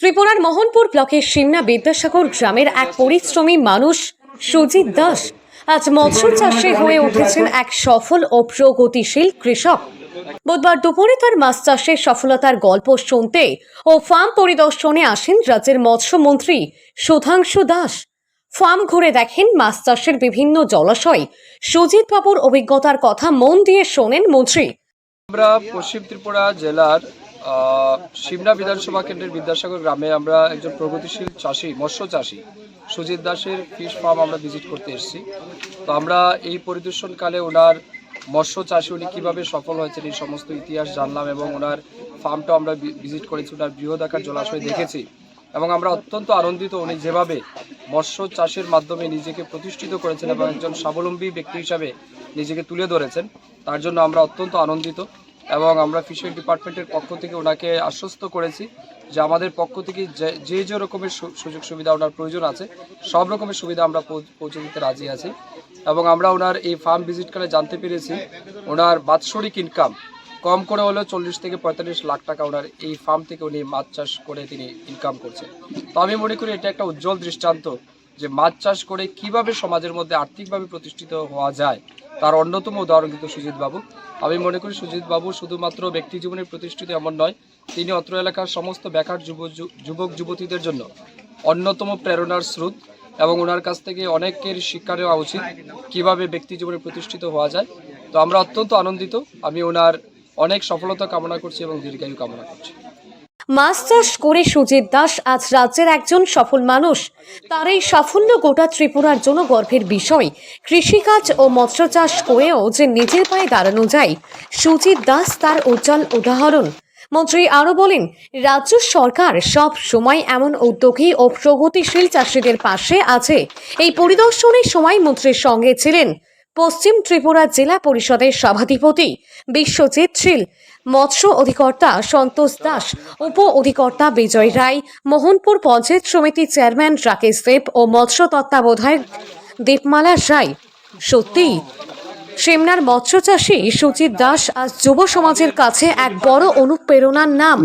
ত্রিপুরার মোহনপুর ব্লকের সিমনা বিদ্যাসাগর গ্রামের এক পরিশ্রমী মানুষ, সুজিত দাস। আজ মৎস্য চাষে হয়ে উঠেছেন এক সফল ও প্রগতিশীল কৃষক। বুধবার দুপুরে তার মাছ চাষের সফলতার গল্প শুনতে ও ফার্ম পরিদর্শনে আসেন রাজ্যের মৎস্যমন্ত্রী সুধাংশু দাস। ফার্ম ঘুরে দেখেন মাছ চাষের বিভিন্ন জলাশয়। সুজিত বাবুর অভিজ্ঞতার কথা মন দিয়ে শোনেন মন্ত্রী। আমরা পশ্চিম ত্রিপুরা জেলার সিমনা বিধানসভা কেন্দ্রের বিদ্যাসাগর গ্রামে আমরা একজন প্রগতিশীল চাষি, মৎস্য চাষি, সুজিত দাসের ফিশ ফার্ম আমরা ভিজিট করতে এসেছি। তো আমরা এই পরিদর্শনকালে ওনার মৎস্য চাষে, উনি কীভাবে সফল হয়েছেন এই সমস্ত ইতিহাস জানলাম এবং ওনার ফার্মটাও আমরা ভিজিট করেছি, ওনার বৃহদাকার জলাশয় দেখেছি এবং আমরা অত্যন্ত আনন্দিত উনি যেভাবে মৎস্য চাষের মাধ্যমে নিজেকে প্রতিষ্ঠিত করেছেন এবং একজন স্বাবলম্বী ব্যক্তি হিসাবে নিজেকে তুলে ধরেছেন, তার জন্য আমরা অত্যন্ত আনন্দিত। এবং আমরা ফিশারি ডিপার্টমেন্টের পক্ষ থেকে ওনাকে আশ্বস্ত করেছি যে আমাদের পক্ষ থেকে যে যে রকমের সুযোগ সুবিধা ওনার প্রয়োজন আছে, সব রকমের সুবিধা আমরা পৌঁছে দিতে রাজি আছি। এবং আমরা ওনার এই ফার্ম ভিজিট করে জানতে পেরেছি, ওনার বাৎসরিক ইনকাম কম করে হলেও চল্লিশ থেকে পঁয়তাল্লিশ লাখ টাকা ওনার এই ফার্ম থেকে উনি মাছ চাষ করে তিনি ইনকাম করছেন। তো আমি মনে করি এটা একটা উজ্জ্বল দৃষ্টান্ত যে মাছ চাষ করে কীভাবে সমাজের মধ্যে আর্থিকভাবে প্রতিষ্ঠিত হওয়া যায় তার অন্যতম উদাহরণ কিন্তু সুজিত বাবু আমি মনে করি সুজিত বাবু শুধুমাত্র ব্যক্তি জীবনে প্রতিষ্ঠিত এমন নয়, তিনি অত্র এলাকার সমস্ত বেকার যুব যুবক, যুবতীদের জন্য অন্যতম প্রেরণার স্রোত এবং ওনার কাছ থেকে অনেকের শিক্ষা নেওয়া উচিত কীভাবে ব্যক্তি জীবনে প্রতিষ্ঠিত হওয়া যায়। তো আমরা অত্যন্ত আনন্দিত, আমি ওনার অনেক সফলতা কামনা করছি এবং দীর্ঘায়ু কামনা করছি। মাছ চাষ করে সুজিত দাস আজ রাজ্যের একজন সফল মানুষ। তার এই সাফল্য গোটা ত্রিপুরার জন্য গর্বের বিষয়। কৃষিকাজ ও মৎস্য চাষ করেও যে নিজের পায়ে দাঁড়ানো যায়, সুজিত দাস তার উজ্জ্বল উদাহরণ। মন্ত্রী আরও বলেন, রাজ্য সরকার সব সময় এমন উদ্যোগী ও প্রগতিশীল চাষিদের পাশে আছে। এই পরিদর্শনের সময় মন্ত্রীর সঙ্গে ছিলেন পশ্চিম ত্রিপুরা জেলা পরিষদের সভাধিপতি বিশ্বজিৎ শীল, মৎস্য অধিকর্তা সন্তোষ দাস, উপ অধিকর্তা বিজয় রায়, মোহনপুর পঞ্চায়েত সমিতি চেয়ারম্যান রাকেশ দেব ও মৎস্য তত্ত্বাবধায়ক দীপমালা রায়। সত্যিই সেমনার মৎস্য চাষী সুচিত দাস আজ যুব সমাজের কাছে এক বড় অনুপ্রেরণার নাম।